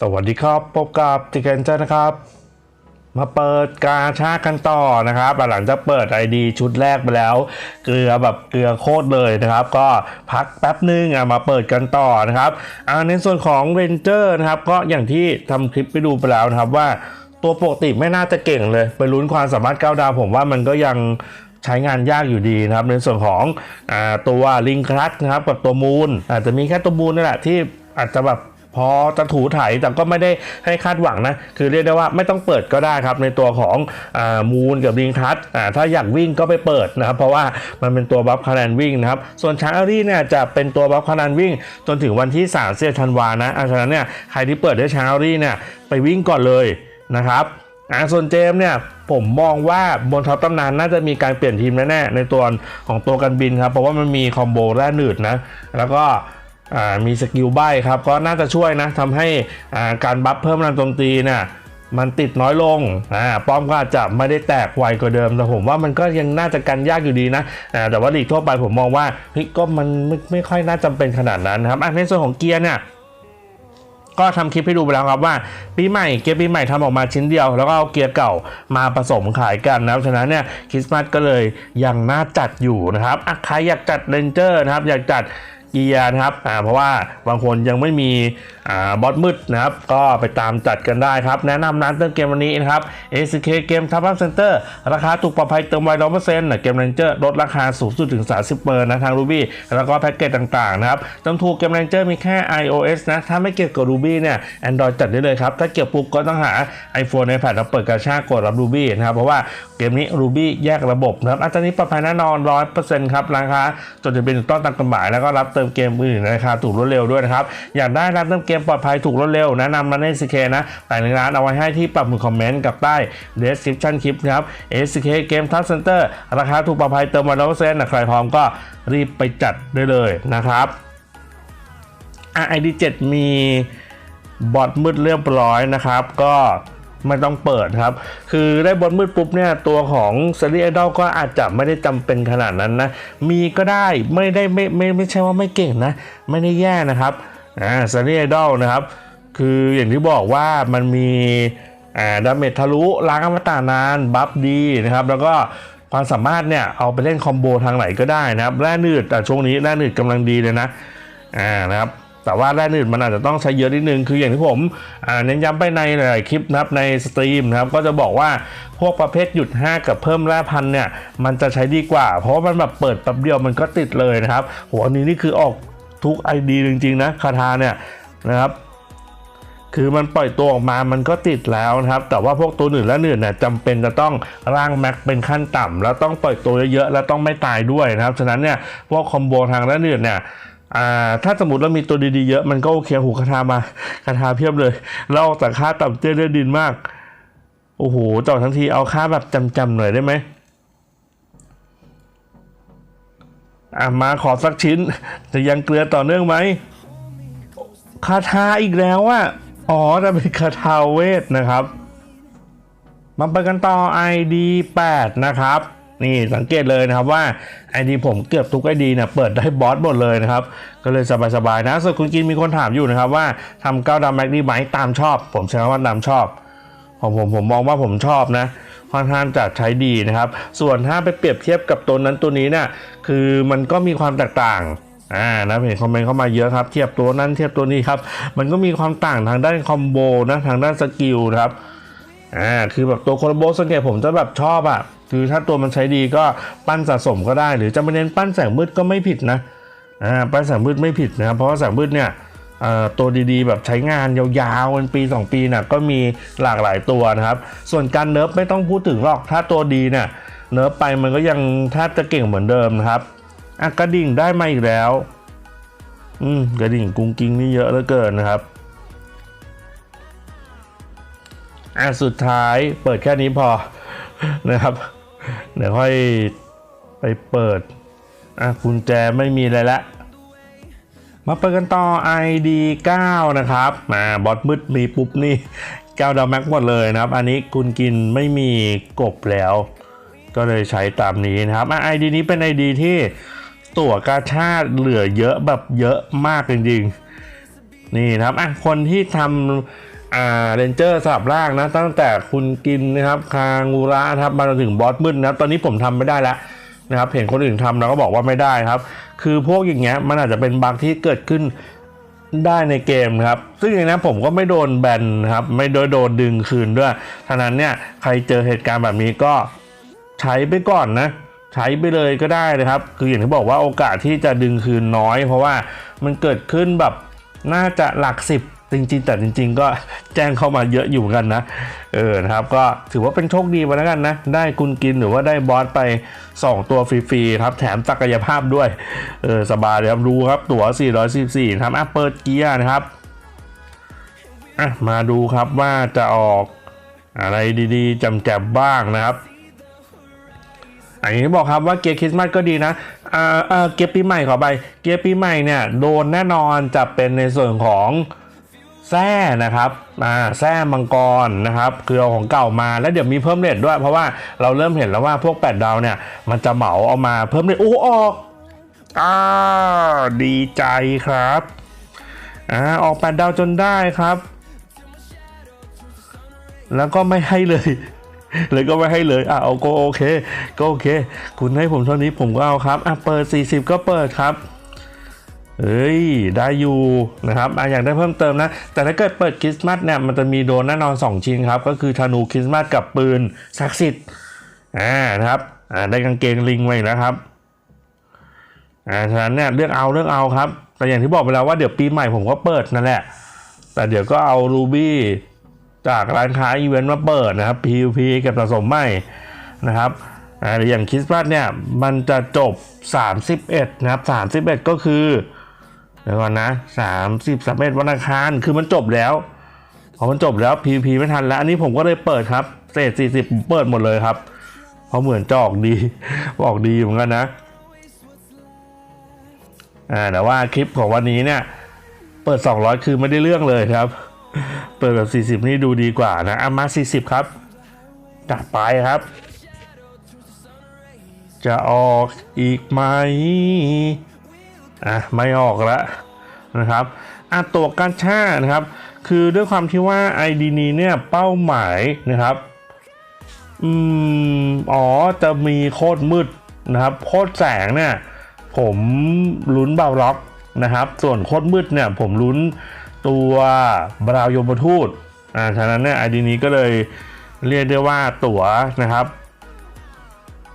สวัสดีครับ พบกับติเกนเจอร์นะครับ มาเปิดกาชากันต่อนะครับ หลังจากเปิด ID ชุดแรกไปแล้ว เกลือแบบเกลือโคตรเลยนะครับ ก็พักแป๊บนึงอะมาเปิดกันต่อนะครับอ่าในส่วนของเรนเจอร์นะครับ ก็อย่างที่ทำคลิปไปดูไปแล้วนะครับว่าตัวปกติไม่น่าจะเก่งเลย ไปลุ้นความสามารถก้าวดาวผมว่ามันก็ยังใช้งานยากอยู่ดีนะครับ ในส่วนของอตัวลิงครัสนะครับกับตัวมูล อาจจะมีแค่ตัวมูลนี่แหละที่อาจจะแบบ พอจะถูไถแต่ก็ไม่ได้ให้คาดหวังนะ คือเรียกได้ว่าไม่ต้องเปิดก็ได้ครับ ในตัวของอมูลกับลิงครัสถ้าอยากวิ่งก็ไปเปิดนะครับ เพราะว่ามันเป็นตัวบัฟคะแนนวิ่งนะครับ ส่วนชาร์รี่เนี่ยจะเป็นตัวบัฟคะแนนวิ่ง จนถึงวันที่3เสียธันวานะอาฉะนั้นเนี่ยใครที่เปิดด้วยชาร์รี่เนี่ยไปวิ่งก่อนเลยนะครับอ่าส่วนเจมส์เนี่ยผมมองว่าบนท็อปตำนานน่าจะมีการเปลี่ยนทีมแน่ๆในตัวของตัวกันบินครับ เพราะว่ามันมีคอมโบแร่หนืดนะ แล้วก็ มีสกิลใบครับก็น่าจะช่วยนะทำให้การบัฟเพิ่มพลังโจมตีเนี่ยมันติดน้อยลง อ่า ป้อมก็อาจจะไม่ได้แตกไวกว่าเดิม แต่ผมว่ามันก็ยังน่าจะกันยากอยู่ดีนะ อ่า แต่ว่าลีกทั่วไปผมมองว่าเฮ้ยก็มันไม่ไม่ค่อยน่าจำเป็นขนาดนั้นนะครับ อะในส่วนของเกียร์เนี่ย ก็ทำคลิปให้ดูไปแล้วครับว่าปีใหม่เกียร์ปีใหม่ทำออกมาชิ้นเดียว แล้วก็เอาเกียร์เก่ามาผสมขายกันนะครับ ฉะนั้นเนี่ยคริสต์มาสก็เลยยังน่าจัดอยู่นะครับ อะใครอยากจัดเรนเจอร์นะครับ อยากจัด เกียร์นะครับอ่าเพราะว่าบางคนยังไม่มีอ่าบอสมืดนะครับ ก็ไปตามจัดกันได้ครับ แนะนำร้านเติมเกมวันนี้นะครับ ACK เกมทับอัพเซ็นเตอร์ราคาถูกปลอดภัยเติมไวร้อยเปอร์เซ็นต์เกมเรนเจอร์ลดราคาสูงสุดถึง 30เปอร์นะทาง Ruby แล้วก็แพ็กเกจต่างๆนะครับจำถูกเกมเรนเจอร์มีแค่ iOS นะ ถ้าไม่เกี่ยวกับ Ruby เนี่ย Android จัดได้เลยครับ ถ้าเกี่ยวปุ๊บก็ต้องหา iPhone iPad แล้วเปิดกระชากกดรับ Ruby นะครับ เพราะว่าเกมนี้ Ruby แยกระบบนะครับอันนี้ปลอดภัยแน่นอน100%ครับราคาจดทะเบียนถูกต้องตามกฎหมายแล้วก็รับเติมเกมอื่นราคาถูกรวดเร็วด้วยนะครับ อยากได้รับเติมเกมปลอดภัยถูกรวดเร็วแนะนำมาใน SK นะแต่ในร้านเอาไว้ให้ที่ปรับมือคอมเมนต์กับใต้ description คลิปนะครับ SK Game Touch Center ราคาถูกปลอดภัยเติมวันละเปอร์เซ็นต์นะใครพร้อมก็รีบไปจัดได้เลยนะครับอะ ID7 มีบอทมืดเรียบร้อยนะครับ ก็ ไม่ต้องเปิดครับ คือได้บอทมืดปุ๊บเนี่ยตัวของซ e รีไอดอลก็อาจจะไม่ได้จำเป็นขนาดนั้นนะ มีก็ได้ไม่ได้ไม่ไม่ไม่ใช่ว่าไม่เก่งนะ ไม่ได้แย่นะครับอ่าซ e รีไอดอลนะครับ คืออย่างที่บอกว่ามันมีอ่าดาเมจทะลุล้างอมตะนาน บัฟดีนะครับ แล้วก็ความสามารถเนี่ยเอาไปเล่นคอมโบทางไหนก็ได้นะครับแร่นืดแต่ช่วงนี้แร่นืดกำลังดีเลยนะอ่านะครับ แต่ว่าแร่นืดมันอาจจะต้องใช้เยอะนิดนึง คืออย่างที่ผมเน้นย้ำไปในหลายคลิปนะครับในสตรีมนะครับก็จะบอกว่าพวกประเภทหยุด 5 กับเพิ่มแร่พันเนี่ยมันจะใช้ดีกว่า เพราะมันแบบเปิดแป๊บเดียวมันก็ติดเลยนะครับโหอันนี้นี่คือออกทุกไอดีจริงๆนะคาทาเนี่ยนะครับคือมันปล่อยตัวออกมามันก็ติดแล้วนะครับ แต่ว่าพวกตัวหนึ่งและหนึ่งเนี่ยจำเป็นจะต้องร่างแม็กเป็นขั้นต่ำแล้วต้องปล่อยตัวเยอะๆ แล้วต้องไม่ตายด้วยนะครับ ฉะนั้นเนี่ยพวกคอมโบทางและหนึ่งเนี่ย อ่าถ้าสมมติเรามีตัวดีๆเยอะมันก็โอเคหูคาทามาคาทาเพียบเลยเราออกจากค่าต่ำเตี้ยเลือดดินมาก โอ้โหเจอดทั้งทีเอาค่าแบบจำๆหน่อยได้ไหมอะมาขอสักชิ้นจะยังเกลือต่อเนื่องไหมคาถาอีกแล้วอะอ๋อจะเป็นคาถาเวทนะครับ มาไปกันต่อ ID 8 นะครับ นี่สังเกตเลยนะครับว่า ID ผมเกือบทุก ID เนี่ยเปิดได้บอสหมดเลยนะครับ ก็เลยสบายๆนะส่วนคุณกินมีคนถามอยู่นะครับว่าทำเก้าดำแม็กดีไหมตามชอบ ผมใช้คำว่าตามชอบผมผมผมมองว่าผมชอบนะค่อนข้างจะใช้ดีนะครับ ส่วนถ้าไปเปรียบเทียบกับตัวนั้นตัวนี้เนี่ยคือมันก็มีความแตกต่างอ่านะเห็นคอมเมนต์เข้ามาเยอะครับ เทียบตัวนั้นเทียบตัวนี้ครับ มันก็มีความต่างทางด้านคอมโบนะทางด้านสกิลนะครับอ่าคือแบบตัวโคโลโบสังเกตผมจะแบบชอบอะ คือถ้าตัวมันใช้ดีก็ปั้นสะสมก็ได้ หรือจะไปเน้นปั้นแสงมืดก็ไม่ผิดนะอ่าปั้นแสงมืดไม่ผิดนะครับเพราะว่าแสงมืดเนี่ยตัวดีๆ แบบใช้งานยาวๆเป็นปี 2 ปีน่ะก็มีหลากหลายตัวนะครับ ส่วนการเนิร์ฟไม่ต้องพูดถึงหรอกถ้าตัวดีเนี่ยเนิร์ฟไปมันก็ยังแทบจะเก่งเหมือนเดิมนะครับอะกระดิ่งได้มาอีกแล้ว อืมกระดิ่งกุ้งกิ้งนี่เยอะเหลือเกินนะครับอะสุดท้ายเปิดแค่นี้พอนะครับ เดี๋ยวค่อยไปเปิด อะกุญแจไม่มีอะไรละ มาเปิดกันต่อ ID 9 นะครับ มาบอสมืดมีปุ๊บนี่9ดาวแม็กหมดเลยนะครับ อันนี้คุณกินไม่มีกบแล้ว ก็เลยใช้ตามนี้นะครับไอะ ID นี้เป็น ID ที่ตั๋วกาชาดเหลือเยอะแบบเยอะมากจริงๆ นี่นะครับอะคนที่ทำ อ่าเรนเจอร์สลับร่างนะ ตั้งแต่คุณกินนะครับคางูระครับมาจนถึงบอสมืดนะครับตอนนี้ผมทำไม่ได้แล้วนะครับเห็นคนอื่นทำแล้วก็บอกว่าไม่ได้ครับ คือพวกอย่างเงี้ยมันอาจจะเป็นบั๊กที่เกิดขึ้นได้ในเกมครับ ซึ่งอย่างนั้นผมก็ไม่โดนแบนครับไม่โดนโดนดึงคืนด้วยฉะนั้นเนี่ยใครเจอเหตุการณ์แบบนี้ก็ใช้ไปก่อนนะ ใช้ไปเลยก็ได้นะครับ คืออย่างที่บอกว่าโอกาสที่จะดึงคืนน้อย เพราะว่ามันเกิดขึ้นแบบน่าจะหลักสิบ จริงๆแต่จริง ๆ ก็แจ้งเข้ามาเยอะอยู่เหมือนกันนะ เออนะครับก็ถือว่าเป็นโชคดีไปแล้วกันนะ ได้กุนกินหรือว่าได้บอสไป 2 ตัวฟรีๆครับแถมศักยภาพด้วย เออสบายเลยครับดูครับตั๋ว 414ครับอะเปิดเกียร์นะครับอะมาดูครับว่าจะออกอะไรดีๆจำแจบบ้างนะครับอันนี้บอกครับว่าเกียร์คริสต์มาสก็ดีนะอ่าอ่าเกียร์ปีใหม่ขอไป เกียร์ปีใหม่เนี่ยโดนแน่นอนจะเป็นในส่วนของ แส้นะครับอ่าแส้มังกรนะครับคือเอาของเก่ามาแล้วเดี๋ยวมีเพิ่มเลทด้วย เพราะว่าเราเริ่มเห็นแล้วว่าพวก 8 ดาวเนี่ยมันจะเหมาเอามาเพิ่มเลทโอ้ออกอ่าดีใจครับอ่าออก8ดาวจนได้ครับ แล้วก็ไม่ให้เลยเลยก็ไม่ให้เลย อะเอาก็โอเค ก็โอเค คุณให้ผมเท่านี้ผมก็เอาครับ อะเปิด 40 ก็เปิดครับ เอ้ย ได้อยู่นะครับอะอยากได้เพิ่มเติมนะ แต่ถ้าเกิดเปิดคริสต์มาสเนี่ย มันจะมีโดนแน่นอน 2 ชิ้นครับ ก็คือธนูคริสต์มาสกับปืนศักดิ์สิทธิ์ อ่า นะครับ อ่า ได้กางเกงลิงมาอีกแล้วครับ อ่า ฉะนั้นเนี่ย เลือกเอาเลือกเอาครับ แต่อย่างที่บอกไปแล้วว่าเดี๋ยวปีใหม่ผมก็เปิดนั่นแหละ แต่เดี๋ยวก็เอารูบี้จากร้านค้าอีเวนต์มาเปิดนะครับ PVP เก็บสะสมใหม่นะครับอ่าหรืออย่างคริสต์มาสเนี่ย มันจะจบ 31 นะครับ 31 ก็คือ เดี๋ยวก่อนนะ30 31วันอังคารคือมันจบแล้วพอมันจบแล้ว PVP ไม่ทันแล้ว อันนี้ผมก็เลยเปิดครับเศษ40ผมเปิดหมดเลยครับ เพราะเหมือนจะออกดีออกดีเหมือนกันนะอ่าแต่ว่าคลิปของวันนี้เนี่ย เปิด 200 คือไม่ได้เรื่องเลยครับ เปิดแบบ 40 นี่ดูดีกว่านะอะมา 40 ครับจัดไปครับ จะออกอีกไหม อะไม่ออกล้วนะครับอะตัวการช่านะครับ คือด้วยความที่ว่า ID นี้เนี่ยเป้าหมายนะครับอืมอ๋อจะมีโคตรมืดนะครับโคตรแสงเนี่ย ผมลุ้นเบาล็อกนะครับ ส่วนโคตรมืดเนี่ย ผมลุ้นตัวบราวยมทูตอ่าฉะนั้นเนี่ยไอดีนี้ก็เลยเรียกได้ว่าตั๋วนะครับ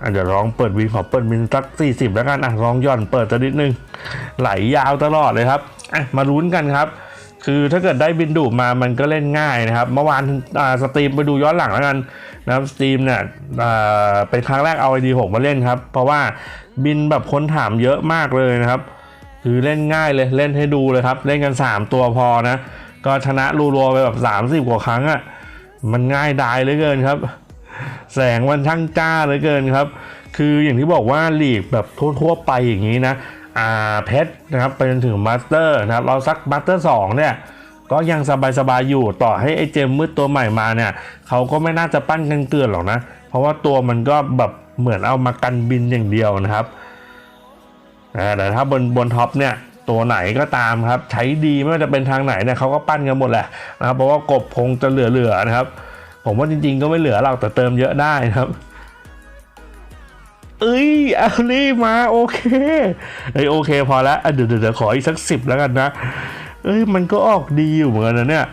อะเดี๋ยวลองเปิดวินขอเปิดวินสัก40แล้วกันอะลองย่อนเปิดสักนิดนึง ไหลยาวตลอดเลยครับอะมาลุ้นกันครับ คือถ้าเกิดได้บินดูมามันก็เล่นง่ายนะครับ เมื่อวานอ่าสตรีมไปดูย้อนหลังแล้วกันนะครับสตรีมเนี่ยอ่าเป็นครั้งแรกเอา ID6 มาเล่นครับ เพราะว่าบินแบบคนถามเยอะมากเลยนะครับคือเล่นง่ายเลยเล่นให้ดูเลยครับ เล่นกัน 3 ตัวพอนะ ก็ชนะรัวๆไปแบบ 30 กว่าครั้งอะ่ะมันง่ายดายเหลือเกินครับ แสงมันช่างจ้าเหลือเกินครับ คืออย่างที่บอกว่าลีกแบบทั่วๆไปอย่างนี้นะอ่าเพชรนะครับไปจนถึงมาสเตอร์นะครับเราสักมาสเตอร์สองเนี่ยก็ยังสบายๆอยู่ต่อให้ไอ้เจมมืดตัวใหม่มาเนี่ยเขาก็ไม่น่าจะปั้นกันเกลือนหรอกนะ เพราะว่าตัวมันก็แบบเหมือนเอามากันบินอย่างเดียวนะครับแต่ถ้าบนบนท็อปเนี่ยตัวไหนก็ตามครับ ใช้ดีไม่ว่าจะเป็นทางไหนเนี่ยเขาก็ปั้นกันหมดแหละนะครับเพราะว่ากบคงจะเหลือๆนะครับ ผมว่าจริงๆก็ไม่เหลือหรอกแต่เติมเยอะได้ครับเอ้ยเอานี่มาโอเคเอ้ยโอเคพอแล้วอะเดี๋ยวเดี๋ยวขออีกสักสิบแล้วกันนะเอ้ยมันก็ออกดีอยู่เหมือนกันนะเนี่ย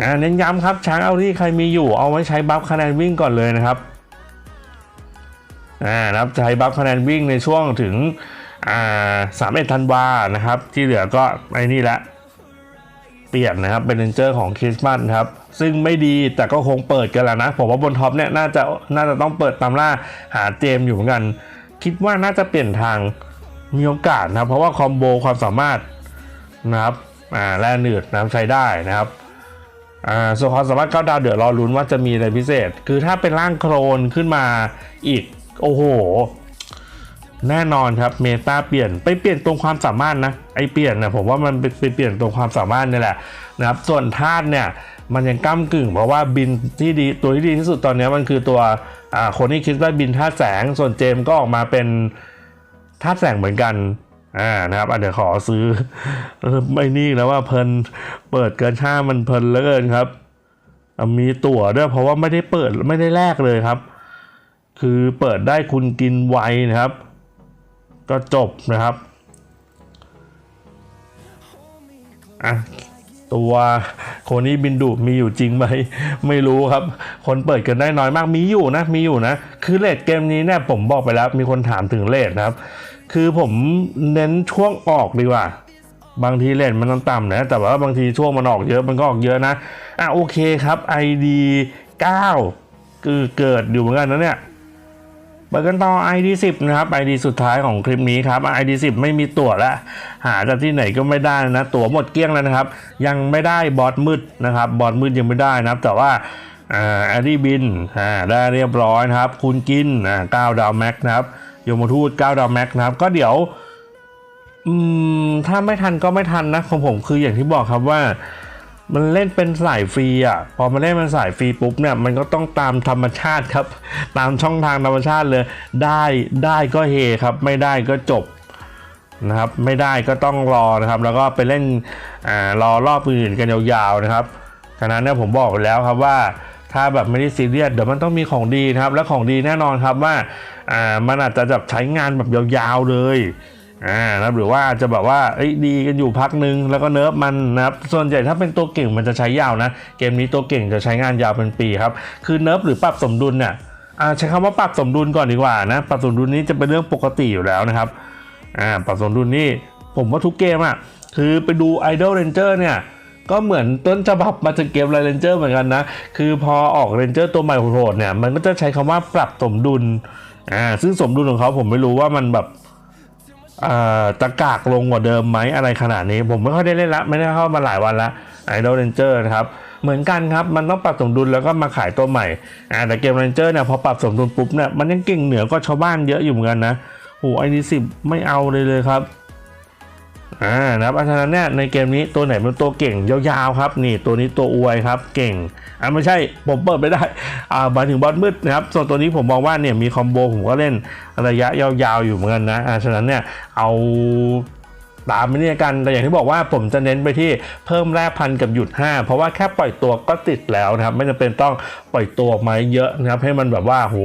อ่าเน้นย้ำครับช้างเอาที่ใครมีอยู่เอาไว้ใช้บัฟคะแนนวิ่งก่อนเลยนะครับอ่านะครับใช้บัฟคะแนนวิ่งในช่วงถึงอ่าสามเอ็ดธันวานะครับ ที่เหลือก็ไอ้นี่แหละ เปลี่ยนนะครับเป็นเรนเจอร์ของคริสต์มาสครับซึ่งไม่ดีแต่ก็คงเปิดกันแล้วนะ ผมว่าบนท็อปเนี่ยน่าจะน่าจะต้องเปิดตามล่าหาเจมอยู่เหมือนกัน คิดว่าน่าจะเปลี่ยนทางมีโอกาสนะเพราะว่าคอมโบความสามารถนะครับอ่าแร่หนืดนะครับใช้ได้นะครับอ่าส่วนความสามารถก้าดาวเดี๋ยวรอลุ้นว่าจะมีอะไรพิเศษ คือถ้าเป็นร่างโครนขึ้นมาอีกโอ้โห แน่นอนครับเมตาเปลี่ยนไปเปลี่ยนตรงความสามารถนะไอเปลี่ยนนะผมว่ามันไปเปลี่ยนตรงความสามารถนี่แหละนะครับส่วนธาตุเนี่ยมันยังก้ากึ่ง เพราะว่าบินที่ดีตัวที่ดีที่สุดตอนนี้มันคือตัวคนที่คิดว่าบินธาตุแสง ส่วนเจมก็ออกมาเป็นธาตุแสงเหมือนกันอ่านะครับเดี๋ยวขอซื้อไม่นี่แล้วว่าเพลินเปิดเกินช่ามันเพลินเหลือเกินครับมีตั๋วด้วยเพราะว่าไม่ได้เปิดไม่ได้แลกเลยครับ คือเปิดได้คุณกินไวนะครับ ก็จบนะครับอะตัวโคนี่บินดุมีอยู่จริงไหมไม่รู้ครับ คนเปิดกันได้น้อยมากมีอยู่นะ มีอยู่นะ คือเลทเกมนี้เนี่ยผมบอกไปแล้วมีคนถามถึงเลทนะครับ คือผมเน้นช่วงออกดีกว่า บางทีเลทมันต่ำๆนะแต่ว่าบางทีช่วงมันออกเยอะมันก็ออกเยอะนะอะโอเคครับ ID 9คือเกิดอยู่เหมือนกันนะเนี่ย เปิดกันต่อ ID 10นะครับ ID สุดท้ายของคลิปนี้ครับ ID 10ไม่มีตั๋วแล้วหาจากที่ไหนก็ไม่ได้นะ ตั๋วหมดเกลี้ยงแล้วนะครับ ยังไม่ได้บอสมืดนะครับบอสมืดยังไม่ได้นะครับ แต่ว่าอาแอดดี้บินได้เรียบร้อยนะครับ คุณกินอ่า9ดาวแม็กนะครับโยมทูต9ดาวแม็กนะครับ ก็เดี๋ยวอืมถ้าไม่ทันก็ไม่ทันนะของผมคืออย่างที่บอกครับว่า มันเล่นเป็นสายฟรีอะ พอมาเล่นเป็นสายฟรีปุ๊บเนี่ย มันก็ต้องตามธรรมชาติครับ ตามช่องทางธรรมชาติเลย ได้ได้ก็เฮครับ ไม่ได้ก็จบนะครับ ไม่ได้ก็ต้องรอนะครับ แล้วก็ไปเล่นอ่ารอรอบอื่นกันยาวๆนะครับฉะนั้นเนี่ยผมบอกไปแล้วครับว่าถ้าแบบไม่ได้ซีเรียสเดี๋ยวมันต้องมีของดีนะครับ และของดีแน่นอนครับว่าอ่ามันอาจจะแบบใช้งานแบบยาวๆเลย อ่านะหรือว่าจะแบบว่าเอ้ยดีกันอยู่พักนึงแล้วก็เนิร์ฟมันนะครับส่วนใหญ่ถ้าเป็นตัวเก่งมันจะใช้ยาวนะเกมนี้ตัวเก่งจะใช้งานยาวเป็นปีครับคือเนิร์ฟหรือปรับสมดุลเนี่ยอ่าใช้คำว่าปรับสมดุลก่อนดีกว่านะปรับสมดุลนี้จะเป็นเรื่องปกติอยู่แล้วนะครับอ่าปรับสมดุลนี่ผมว่าทุกเกมอะคือไปดู Idol Ranger เนี่ยก็เหมือนต้นฉบับมาจากเกมไรเรนเจอร์เหมือนกันนะ คือพอออกเรนเจอร์ตัวใหม่โหดเนี่ย มันก็จะใช้คำว่าปรับสมดุล อ่า ซึ่งสมดุลของเขาผมไม่รู้ว่ามันแบบ ตะกากลงกว่าเดิมไหมอะไรขนาดนี้ ผมไม่ค่อยได้เล่นละ ไม่ได้เข้ามาหลายวันละไอดอลเรนเจอร์นะครับ เหมือนกันครับ มันต้องปรับสมดุลแล้วก็มาขายตัวใหม่แต่เกมเลนเจอร์เนี่ยพอปรับสมดุลปุ๊บเนี่ยมันยังเก่งเหนือก็ชาวบ้านเยอะอยู่เหมือนกันนะโหไอดีสิบไม่เอาเลยเลยครับ อ่านะครับเพราะฉะนั้นเนี่ยในเกมนี้ตัวไหนเป็นตัวเก่งยาวๆครับ นี่ตัวนี้ตัวอวยครับเก่งอ่าไม่ใช่ผมเปิดไม่ได้อ่ามาถึงบอลมืดนะครับส่วนตัวนี้ผมมองว่าเนี่ยมีคอมโบผมก็เล่นระยะยาวๆอยู่เหมือนกันนะอ่าฉะนั้นเนี่ยเอา ตามไปเนี่ยกัน แต่อย่างที่บอกว่าผมจะเน้นไปที่เพิ่มแร่พันกับหยุด 5 เพราะว่าแค่ปล่อยตัวก็ติดแล้วนะครับ ไม่จำเป็นต้องปล่อยตัวออกมาเยอะนะครับ ให้มันแบบว่าโห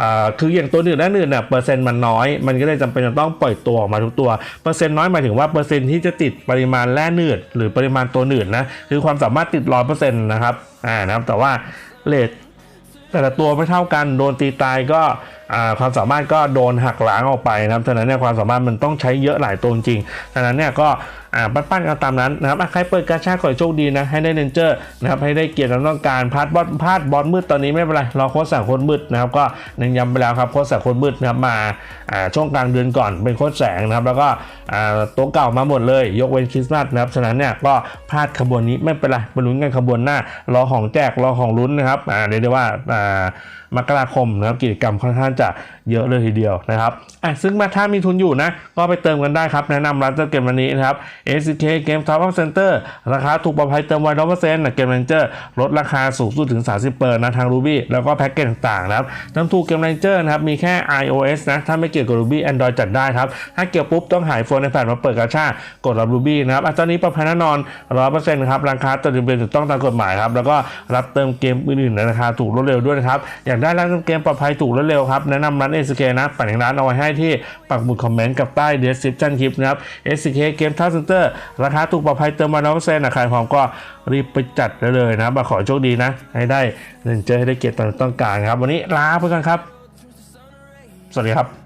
อ่าคืออย่างตัวอื่นและอื่นเนี่ยเปอร์เซ็นต์มันน้อย มันก็เลยจำเป็นจะต้องปล่อยตัวออกมาทุกตัว เปอร์เซ็นต์น้อยหมายถึงว่าเปอร์เซ็นต์ที่จะติดปริมาณแร่หนืดหรือปริมาณตัวหนืดนะ คือความสามารถติดร้อยเปอร์เซ็นต์นะครับ อ่านะครับ แต่ว่าเลทแต่ละตัวไม่เท่ากัน โดนตีตายก็ ความสามารถก็โดนหักล้างออกไปนะครับฉะนั้นเนี่ยความสามารถมันต้องใช้เยอะหลายตัวจริงฉะนั้นเนี่ยก็ อ่าปั้นๆกันตามนั้นนะครับใครเปิดกาชาขอให้โชคดีนะให้ได้เนนเจอร์นะครับให้ได้เกียรติต้องการพาดบอสพาดบอสมืดตอนนี้ไม่เป็นไรรอโค้ชสั่งโค้ชมืดนะครับก็เน้นย้ำไปแล้วครับโค้ชสั่งโค้ชมืดนะครับมาอ่าช่วงกลางเดือนก่อนเป็นโค้ชแสงนะครับแล้วก็อ่าตัวเก่ามาหมดเลย ยกเว้นคริสต์มาสนะครับฉะนั้นเนี่ยก็พลาดขบวนนี้ไม่เป็นไรไปลุ้นกันขบวนหน้ารอของแจกรอของลุ้นนะครับอ่าเรียกได้ว่าอ่ามกราคมนะครับกิจกรรมค่อนข้างจะเยอะเลยทีเดียวนะครับอะซึ่งมาถ้ามีทุนอยู่นะก็ไปเติมกันได้ครับแนะนำร้านเติมเกมวันนี้นะครับ SK Game Top Up Center ราคาถูกปลอดภัยเติมไวร้อยเปอร์เซ็นต์เกม Ranger ลดราคาสูงสุดถึง 30เปอร์นะทาง Ruby แล้วก็แพ็กเกจต่างๆนะครับน้ำถูกเกม Ranger นะครับมีแค่ iOS นะถ้าไม่เกี่ยวกับ Ruby Android จัดได้ครับ ถ้าเกี่ยวปุ๊บต้องหายโฟนในแผ่นมาเปิดกาชากดรับ Ruby นะครับอะตอนนี้ปลอดภัยแน่นอนร้อยเปอร์เซ็นต์ครับราคาตัดสินเป็นถูกต้องตามกฎหมายครับแล้วก็รับเติมเกมอื่นๆในราคาถูกรวดเร็วด้วยนะครับอยากได้ร้านเติมเกมปลอดภัยถูกรวดเร็วครับแนะนำร้าน SK นะปัดร้านเอาไว้ให้ที่ปักหมุดคอมเมนต์กับใต้ description คลิปนะครับ SK Game Top Center รราคาถูกปลอดภัยเติมมาน้องเซนต์นะใครพร้อมก็รีบไปจัดได้เลยนะ มาขอโชคดีนะ ให้ได้เงินเจอให้ได้เกียรติตามต้องการครับ วันนี้ลาไปกันครับ สวัสดีครับ